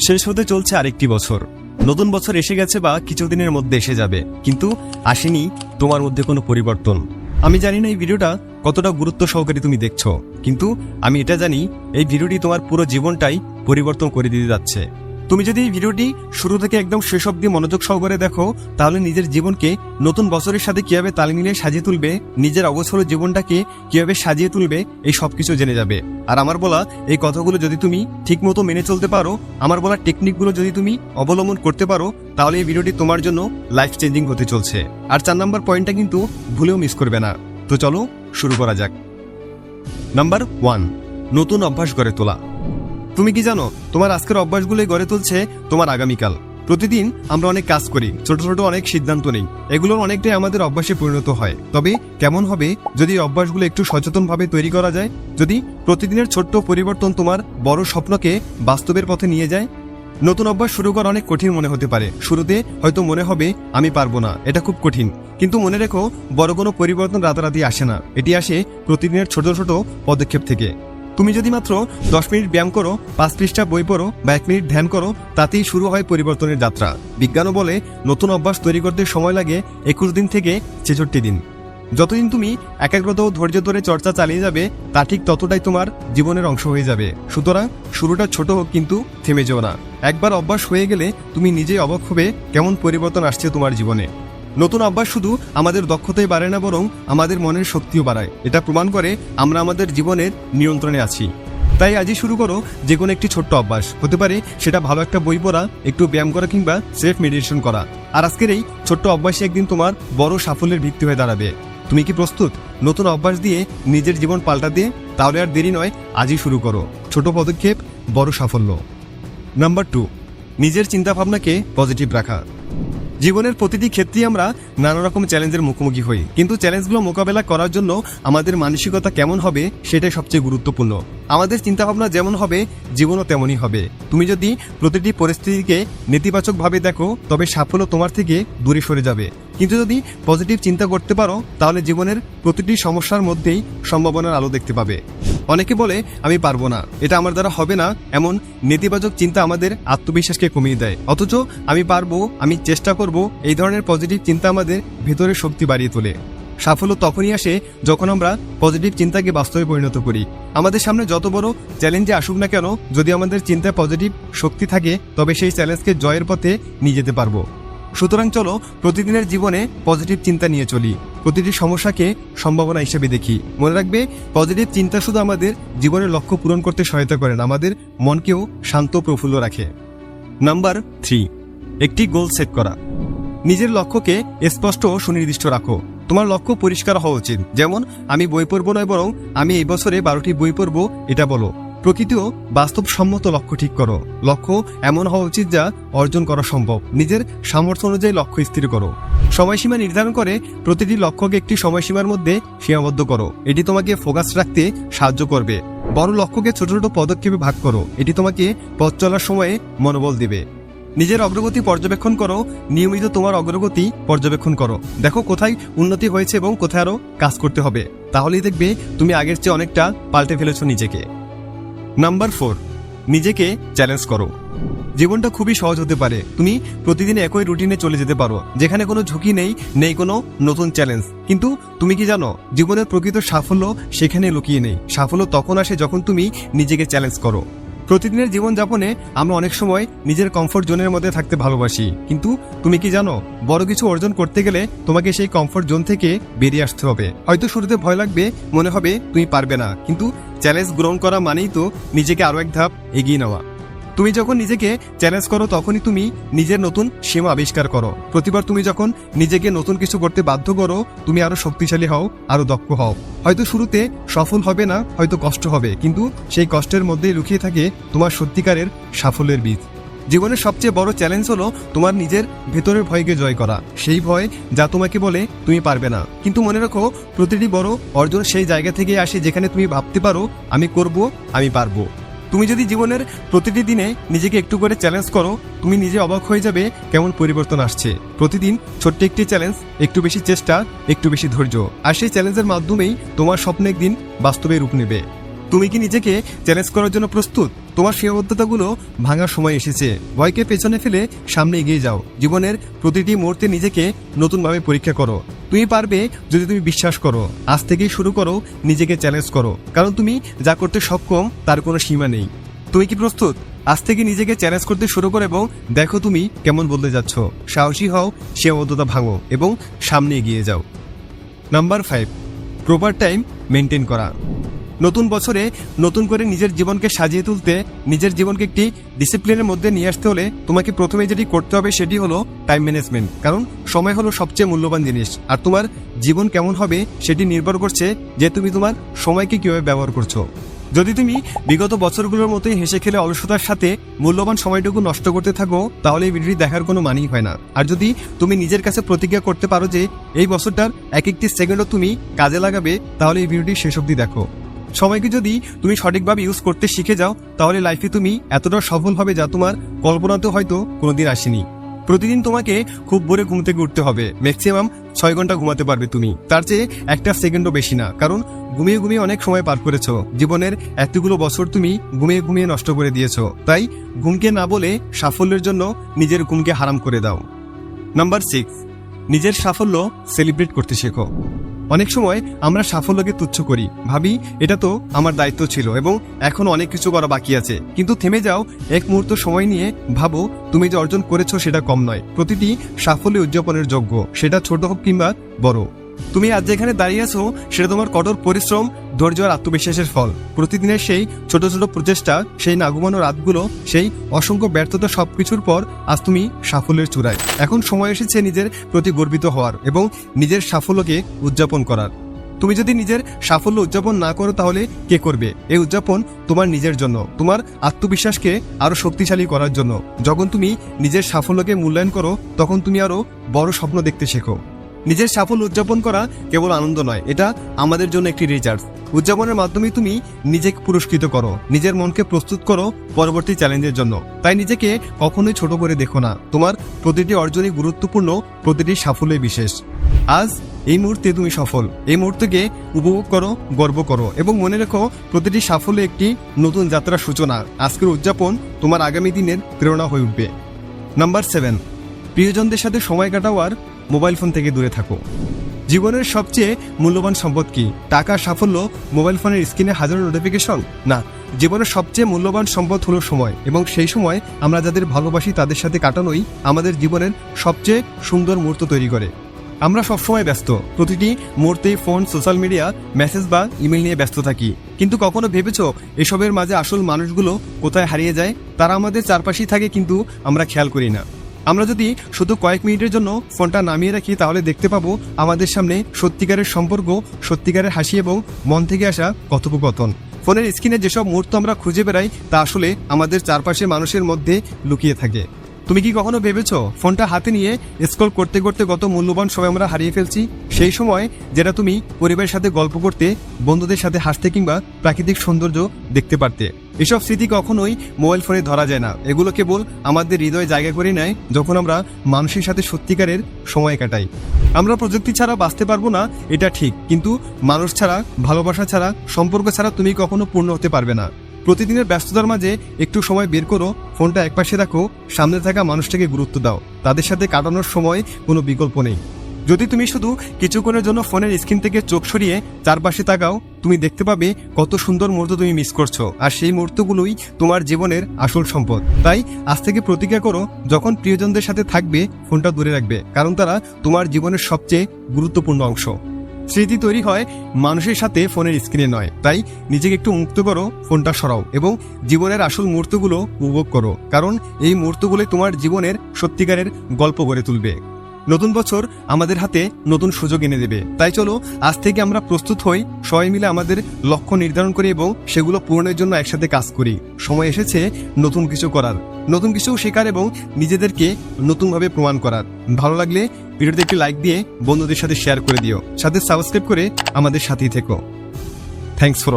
শেষ হতে চলছে আরেকটি বছর। নতুন বছর এসে গেছে বা কিছুদিনের মধ্যে এসে যাবে। কিন্তু আসেনি তোমার মধ্যে কোনো পরিবর্তন। আমি জানি না এই ভিডিওটা কতটা গুরুত্ব সহকারে তুমি দেখছ। কিন্তু আমি এটা জানি, এই ভিডিওটি তোমার পুরো জীবনটাই পরিবর্তন করে দিতে যাচ্ছে। তুমি যদি এই ভিডিওটি শুরু থেকে একদম শেষ অব্দি মনোযোগ সহকারে দেখো, তাহলে নিজের জীবনকে নতুন বছরের সাথে কীভাবে তাল মিলিয়ে সাজিয়ে তুলবে, নিজের অবসর জীবনটাকে কীভাবে সাজিয়ে তুলবে, এই সব কিছু জেনে যাবে। আর আমার বলা এই কথাগুলো যদি তুমি ঠিকমতো মেনে চলতে পারো, আমার বলা টেকনিকগুলো যদি তুমি অবলম্বন করতে পারো, তাহলে এই ভিডিওটি তোমার জন্য লাইফ চেঞ্জিং হতে চলছে। আর চার নম্বর পয়েন্টটা কিন্তু ভুলেও মিস করবে না। তো চলো শুরু করা যাক। নাম্বার ওয়ান নতুন অভ্যাস গড়ে তোলা। তুমি কি জানো, তোমার আজকের অভ্যাসগুলোই গড়ে তুলছে তোমার আগামীকাল। প্রতিদিন আমরা অনেক কাজ করি, ছোট ছোট অনেক সিদ্ধান্ত নেই। এগুলোর অনেকটাই আমাদের অভ্যাসে পরিণত হয়। তবে কেমন হবে যদি অভ্যাসগুলো একটু সচেতনভাবে তৈরি করা যায়? যদি প্রতিদিনের ছোট্ট পরিবর্তন তোমার বড় স্বপ্নকে বাস্তবের পথে নিয়ে যায়? নতুন অভ্যাস শুরু করা অনেক কঠিন মনে হতে পারে। শুরুতে হয়তো মনে হবে, আমি পারব না। এটা খুব কঠিন। কিন্তু মনে রেখো, বড় কোনো পরিবর্তন রাতারাতি আসে না। এটি আসে প্রতিদিনের ছোট ছোট পদক্ষেপ থেকে। তুমি যদি মাত্র দশ মিনিট ব্যায়াম করো, পাঁচ পৃষ্ঠা বই পড়ো বা এক মিনিট ধ্যান করো, তাতেই শুরু হয় পরিবর্তনের যাত্রা। বিজ্ঞানও বলে নতুন অভ্যাস তৈরি করতে সময় লাগে একুশ দিন থেকে ছেষট্টি দিন। যতদিন তুমি একাগ্রতা ও ধৈর্য ধরে চর্চা চালিয়ে যাবে, তা ঠিক ততটাই তোমার জীবনের অংশ হয়ে যাবে। সুতরাং শুরুটা ছোট হোক কিন্তু থেমে যেও না। একবার অভ্যাস হয়ে গেলে তুমি নিজেই অবাক হবে কেমন পরিবর্তন আসছে তোমার জীবনে। নতুন অভ্যাস শুধু আমাদের দক্ষতাই বাড়ায় না, বরং আমাদের মনের শক্তিও বাড়ায়। এটা প্রমাণ করে আমরা আমাদের জীবনের নিয়ন্ত্রণে আছি। তাই আজই শুরু করো যে কোনো একটি ছোট্ট অভ্যাস। হতে পারে সেটা ভালো একটা বই পড়া, একটু ব্যায়াম করা কিংবা সেলফ মেডিটেশন করা। আর আজকের এই ছোট্ট অভ্যাসে একদিন তোমার বড় সাফল্যের ভিত্তি হয়ে দাঁড়াবে। তুমি কি প্রস্তুত? নতুন অভ্যাস দিয়ে নিজের জীবন পাল্টা দিয়ে তাহলে আর দেরি নয়, আজই শুরু করো। ছোট পদক্ষেপ, বড় সাফল্য। নাম্বার টু, নিজের চিন্তাভাবনাকে পজিটিভ রাখা। জীবনের প্রতিটি ক্ষেত্রেই আমরা নানা রকম চ্যালেঞ্জের মুখোমুখি হই। কিন্তু চ্যালেঞ্জগুলো মোকাবেলা করার জন্য আমাদের মানসিকতা কেমন হবে সেটাই সবচেয়ে গুরুত্বপূর্ণ। আমাদের চিন্তাভাবনা যেমন হবে, জীবনও তেমনই হবে। তুমি যদি প্রতিটি পরিস্থিতিকে নেতিবাচকভাবে দেখো, তবে সাফল্য তোমার থেকে দূরে সরে যাবে। কিন্তু যদি পজিটিভ চিন্তা করতে পারো, তাহলে জীবনের প্রতিটি সমস্যার মধ্যেই সম্ভাবনার আলো দেখতে পাবে। অনেকে বলে, আমি পারব না। এটা আমার দ্বারা হবে না। এমন নেতিবাচক চিন্তা আমাদের আত্মবিশ্বাসকে কমিয়ে দেয়। অথচ আমি পারব, আমি চেষ্টা করব, এই ধরনের পজিটিভ চিন্তা আমাদের ভেতরের শক্তি বাড়িয়ে তোলে। সাফল্য তখনই আসে যখন আমরা পজিটিভ চিন্তাকে বাস্তবে পরিণত করি। আমাদের সামনে যত বড় চ্যালেঞ্জে আসুক না কেন, যদি আমাদের চিন্তায় পজিটিভ শক্তি থাকে, তবে সেই চ্যালেঞ্জকে জয়ের পথে নিয়ে যেতে পারব। সুতরাং চলো, প্রতিদিনের জীবনে পজিটিভ চিন্তা নিয়ে চলি। প্রতিটি সমস্যাকে সম্ভাবনা হিসেবে দেখি। মনে রাখবে পজিটিভ চিন্তা শুধু আমাদের জীবনের লক্ষ্য পূরণ করতে সহায়তা করেন আমাদের মনকেও শান্ত প্রফুল্ল রাখে। নাম্বার থ্রি একটি গোল সেট করা। নিজের লক্ষ্যকে স্পষ্ট ও সুনির্দিষ্ট রাখো। তোমার লক্ষ্য পরিষ্কার হওয়া উচিত। যেমন, আমি বই পড়ব নয় বরং আমি এই বছরে বারোটি বই পড়ব, এটা বলো। প্রকৃতিও বাস্তবসম্মত লক্ষ্য ঠিক করো। লক্ষ্য এমন হওয়া উচিত যা অর্জন করা সম্ভব। নিজের সামর্থ্য অনুযায়ী লক্ষ্য স্থির করো। সময়সীমা নির্ধারণ করে প্রতিটি লক্ষ্যকে একটি সময়সীমার মধ্যে সীমাবদ্ধ করো। এটি তোমাকে ফোকাস রাখতে সাহায্য করবে। বড় লক্ষ্যকে ছোট ছোট পদক্ষেপে ভাগ করো। এটি তোমাকে পথ চলার সময়ে মনোবল দেবে। নিজের অগ্রগতি পর্যবেক্ষণ করো। নিয়মিত তোমার অগ্রগতি পর্যবেক্ষণ করো। দেখো কোথায় উন্নতি হয়েছে এবং কোথায় আরও কাজ করতে হবে। তাহলেই দেখবে তুমি আগের চেয়ে অনেকটা পাল্টে ফেলেছ নিজেকে। নাম্বার ফোর নিজেকে চ্যালেঞ্জ করো। জীবনটা খুবই সহজ হতে পারে। তুমি প্রতিদিন একই রুটিনে চলে যেতে পারো, যেখানে কোনো ঝুঁকি নেই নেই কোনো নতুন চ্যালেঞ্জ কিন্তু তুমি কি জানো, জীবনের প্রকৃত সাফল্য সেখানে লুকিয়ে নেই। সাফল্য তখন আসে যখন তুমি নিজেকে চ্যালেঞ্জ করো। প্রতিদিনের জীবনযাপনে আমরা অনেক সময় নিজের কমফোর্ট জোনের মধ্যে থাকতে ভালোবাসি। কিন্তু তুমি কি জানো, বড় কিছু অর্জন করতে গেলে তোমাকে সেই কমফোর্ট জোন থেকে বেরিয়ে আসতে হবে। হয়তো শুরুতে ভয় লাগবে, মনে হবে তুমি পারবে না। কিন্তু চ্যালেঞ্জ গ্রহণ করা মানেই তো নিজেকে আরও এক ধাপ এগিয়ে নেওয়া। তুমি যখন নিজেকে চ্যালেঞ্জ করো, তখনই তুমি নিজের নতুন সীমা আবিষ্কার করো। প্রতিবার তুমি যখন নিজেকে নতুন কিছু করতে বাধ্য করো, তুমি আরও শক্তিশালী হও, আরও দক্ষ হও। হয়তো শুরুতে সফল হবে না, হয়তো কষ্ট হবে, কিন্তু সেই কষ্টের মধ্যেই লুকিয়ে থাকে তোমার সত্যিকারের সাফল্যের বীজ। জীবনের সবচেয়ে বড় চ্যালেঞ্জ হলো তোমার নিজের ভেতরের ভয়কে জয় করা। সেই ভয় যা তোমাকে বলে তুমি পারবে না। কিন্তু মনে রাখো, প্রতিটি বড় অর্জন সেই জায়গা থেকে আসে যেখানে তুমি ভাবতে পারো, আমি করব, আমি পারব। তুমি যদি জীবনের প্রতিটি দিনে নিজেকে একটু করে চ্যালেঞ্জ করো, তুমি নিজে অবাক হয়ে যাবে কেমন পরিবর্তন আসছে। প্রতিদিন ছোট্ট একটি চ্যালেঞ্জ একটু বেশি চেষ্টা, একটু বেশি ধৈর্য। আর সেই চ্যালেঞ্জের মাধ্যমেই তোমার স্বপ্ন একদিন বাস্তবে রূপ নেবে। তুমি কি নিজেকে চ্যালেঞ্জ করার জন্য প্রস্তুত? তোমার সীমাবদ্ধতাগুলো ভাঙার সময় এসেছে। ভয়কে পেছনে ফেলে সামনে এগিয়ে যাও। জীবনের প্রতিটি মুহূর্তে নিজেকে নতুনভাবে পরীক্ষা করো। তুমি পারবে যদি তুমি বিশ্বাস করো। আজ থেকেই শুরু করো, নিজেকে চ্যালেঞ্জ করো। কারণ তুমি যা করতে সক্ষম, তার কোনো সীমা নেই। তুমি কি প্রস্তুত? আজ থেকে নিজেকে চ্যালেঞ্জ করতে শুরু করো এবং দেখো তুমি কেমন বদলে যাচ্ছ। সাহসী হও, সীমাবদ্ধতা ভাঙো এবং সামনে এগিয়ে যাও। Number five proper time maintain করা। নতুন বছরে নতুন করে নিজের জীবনকে সাজিয়ে তুলতে, নিজের জীবনকে একটি ডিসিপ্লিনের মধ্যে নিয়ে আসতে হলে তোমাকে প্রথমে যেটি করতে হবে সেটি হলো টাইম ম্যানেজমেন্ট কারণ সময় হলো সবচেয়ে মূল্যবান জিনিস। আর তোমার জীবন কেমন হবে সেটি নির্ভর করছে যে তুমি তোমার সময়কে কীভাবে ব্যবহার করছ। যদি তুমি বিগত বছরগুলোর মতোই হেসে খেলে অলসতার সাথে মূল্যবান সময়টুকু নষ্ট করতে থাকো, তাহলে এই ভিডিওটি দেখার কোনো মানেই হয় না। আর যদি তুমি নিজের কাছে প্রতিজ্ঞা করতে পারো যে এই বছরটার এক একটি সেকেন্ডও তুমি কাজে লাগাবে, তাহলে এই ভিডিওটি শেষ অবধি দেখো। সময়কে যদি তুমি সঠিকভাবে ইউজ করতে শিখে যাও, তাহলে লাইফে তুমি এতটা সফল হবে যা তোমার কল্পনাতেও হয়তো কোনোদিন আসেনি। প্রতিদিন তোমাকে খুব ভোরে ঘুম থেকে উঠতে হবে। ম্যাক্সিমাম ছয় ঘণ্টা ঘুমাতে পারবে তুমি। তার চেয়ে একটা সেকেন্ডও বেশি না। কারণ ঘুমিয়ে ঘুমিয়ে অনেক সময় পার করেছ। জীবনের এতগুলো বছর তুমি ঘুমিয়ে ঘুমিয়ে নষ্ট করে দিয়েছ। তাই ঘুমকে না বলে সাফল্যের জন্য নিজের ঘুমকে হারাম করে দাও। নাম্বার সিক্স নিজের সাফল্য সেলিব্রেট করতে শেখো। অনেক সময় আমরা সাফল্যকে তুচ্ছ করি। ভাবি, এটা তো আমার দায়িত্ব ছিল এবং এখন অনেক কিছু করা বাকি আছে। কিন্তু থেমে যাও, এক মুহূর্ত সময় নিয়ে ভাবো, তুমি যে অর্জন করেছ সেটা কম নয়। প্রতিটি সাফল্য উদযাপনের যোগ্য, সেটা ছোট হোক কিংবা বড়। তুমি আজ যেখানে দাঁড়িয়ে আছো, সেটা তোমার কঠোর পরিশ্রম, ধৈর্য আর আত্মবিশ্বাসের ফল। প্রতিদিনের সেই ছোট ছোট প্রচেষ্টা, সেই না ঘুমানো রাতগুলো, সেই অসংখ্য ব্যর্থতা সবকিছুর পর আজ তুমি সাফল্যের চূড়ায়। এখন সময় এসেছে নিজের প্রতি গর্বিত হওয়ার এবং নিজের সাফল্যকে উদযাপন করার। তুমি যদি নিজের সাফল্য উদযাপন না করো, তাহলে কে করবে? এই উদযাপন তোমার নিজের জন্য, তোমার আত্মবিশ্বাসকে আরও শক্তিশালী করার জন্য। যখন তুমি নিজের সাফল্যকে মূল্যায়ন করো, তখন তুমি আরও বড় স্বপ্ন দেখতে শেখো। নিজের সাফল্য উদযাপন করা কেবল আনন্দ নয়, এটা আমাদের জন্য একটি রিচার্জ উদযাপনের মাধ্যমে তুমি নিজেকে পুরস্কৃত করো, নিজের মনকে প্রস্তুত করো পরবর্তী চ্যালেঞ্জের জন্য। তাই নিজেকে কখনোই ছোট করে দেখো না, তোমার প্রতিটি অর্জনই গুরুত্বপূর্ণ, প্রতিটি সাফল্যই বিশেষ। আজ এই মুহূর্তে তুমি সফল, এই মুহূর্তকে উপভোগ করো, গর্ব করো এবং মনে রেখো প্রতিটি সাফল্য একটি নতুন যাত্রার সূচনা। আজকের উদযাপন তোমার আগামী দিনের প্রেরণা হয়ে উঠবে। Number seven. প্রিয়জনদের সাথে সময় কাটাও আর মোবাইল ফোন থেকে দূরে থাকো। জীবনের সবচেয়ে মূল্যবান সম্পদ কি? টাকা, সাফল্য, মোবাইল ফোনের স্ক্রিনে হাজারো নোটিফিকেশন না, জীবনের সবচেয়ে মূল্যবান সম্পদ হলো সময়, এবং সেই সময় আমরা যাদের ভালোবাসি তাদের সাথে কাটানোই আমাদের জীবনের সবচেয়ে সুন্দর মুহূর্ত তৈরি করে। আমরা সবসময় ব্যস্ত, প্রতিটি মুহূর্তেই ফোন, সোশ্যাল মিডিয়া, মেসেজ বা ইমেল নিয়ে ব্যস্ত থাকি। কিন্তু কখনো ভেবেছ এসবের মাঝে আসল মানুষগুলো কোথায় হারিয়ে যায়? তারা আমাদের চারপাশেই থাকে কিন্তু আমরা খেয়াল করি না। আমরা যদি শুধু কয়েক মিনিটের জন্য ফোনটা নামিয়ে রাখি, তাহলে দেখতে পাবো আমাদের সামনে সত্যিকারের সম্পর্ক, সত্যিকারের হাসি এবং মন থেকে আসা কথোপকথন। ফোনের স্ক্রিনে যেসব মুহূর্ত আমরা খুঁজে বেড়াই, তা আসলে আমাদের চারপাশের মানুষের মধ্যে লুকিয়ে থাকে। তুমি কি কখনো ভেবেছো ফোনটা হাতে নিয়ে স্ক্রল করতে করতে কত মূল্যবান সময় আমরা হারিয়ে ফেলছি? সেই সময় যেটা তুমি পরিবারের সাথে গল্প করতে, বন্ধুদের সাথে হাসতে কিংবা প্রাকৃতিক সৌন্দর্য দেখতে পারতে। এসব স্মৃতি কখনোই মোবাইল ফোনে ধরা যায় না। এগুলো কেবল আমাদের হৃদয়ে জায়গা করে নেয় যখন আমরা মানুষের সাথে সত্যিকারের সময় কাটাই। আমরা প্রযুক্তি ছাড়া বাঁচতে পারব না, এটা ঠিক। কিন্তু মানুষ ছাড়া, ভালোবাসা ছাড়া, সম্পর্ক ছাড়া তুমি কখনো পূর্ণ হতে পারবে না। প্রতিদিনের ব্যস্ততার মাঝে একটু সময় বের করো, ফোনটা একপাশে রাখো, সামনে থাকা মানুষটাকে গুরুত্ব দাও। তাদের সাথে কাটানোর সময় কোনো বিকল্প নেই। যদি তুমি শুধু কিছুক্ষণের জন্য ফোনের স্ক্রিন থেকে চোখ সরিয়ে চারপাশে তাকাও, তুমি দেখতে পাবে কত সুন্দর মুহূর্ত তুমি মিস করছ। আর সেই মুহূর্তগুলোই তোমার জীবনের আসল সম্পদ। তাই আজ থেকে প্রতিজ্ঞা করো, যখন প্রিয়জনদের সাথে থাকবে, ফোনটা দূরে রাখবে, কারণ তারা তোমার জীবনের সবচেয়ে গুরুত্বপূর্ণ অংশ। স্মৃতি তৈরি হয় মানুষের সাথে ফোনের স্ক্রিনে নয়। তাই নিজেকে একটু মুক্ত করো, ফোনটা সরাও এবং জীবনের আসল মুহূর্তগুলো উপভোগ করো। কারণ এই মুহূর্তগুলো তোমার জীবনের সত্যিকারের গল্প গড়ে তুলবে। নতুন বছর আমাদের হাতে নতুন সুযোগ এনে দেবে। তাই চলো, আজ থেকে আমরা প্রস্তুত হই, সবাই মিলে আমাদের লক্ষ্য নির্ধারণ করি এবং সেগুলো পূরণের জন্য একসাথে কাজ করি। সময় এসেছে নতুন কিছু করার। নতুন কিছু শেখার এবং নিজেদেরকে নতুনভাবে প্রমাণ করার। ভালো লাগলে ভিডিওতে একটি লাইক দিয়ে বন্ধুদের সাথে শেয়ার করে দিও। সাথে সাবস্ক্রাইব করে আমাদের সাথেই থেকো। Thanks for